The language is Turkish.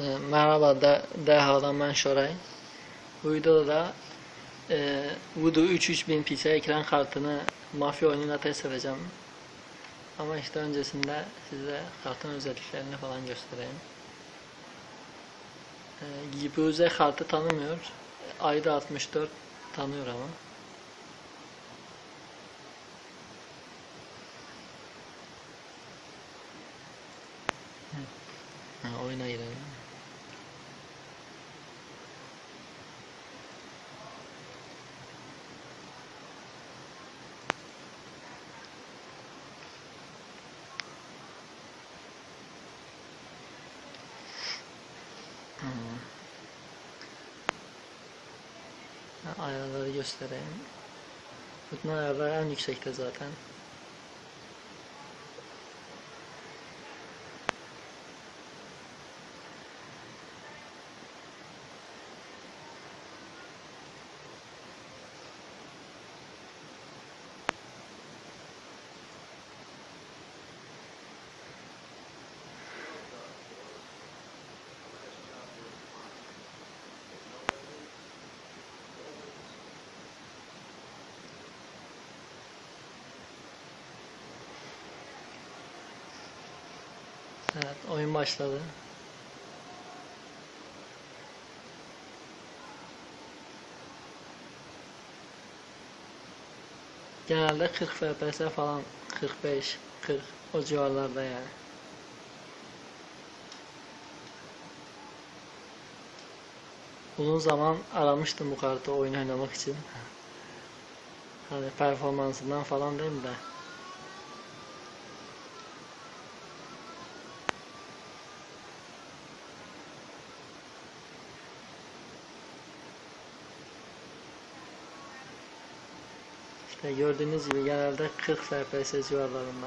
E, Merhaba, de, Dehadan ben Şoray. Bu videoda da e, Voodoo 33000 PC ekran kartını mafya oyununa test edeceğim. Ama işte öncesinde size kartın özelliklerini falan göstereyim. E, GPU-Z kartı tanımıyor. Ayda 64 tanıyor ama. Ha, oyuna girelim. Ayarları göstereyim. Bütün ayarlar en yüksekte zaten. Evet, oyun başladı. Genelde 40 FPS falan 45 40 o civarlarda yani. Uzun zaman aramıştım bu kartı oyun oynamak için. Hani performansından falan değil mi de. Gördüğünüz gibi genelde 40 FPS civarlarında.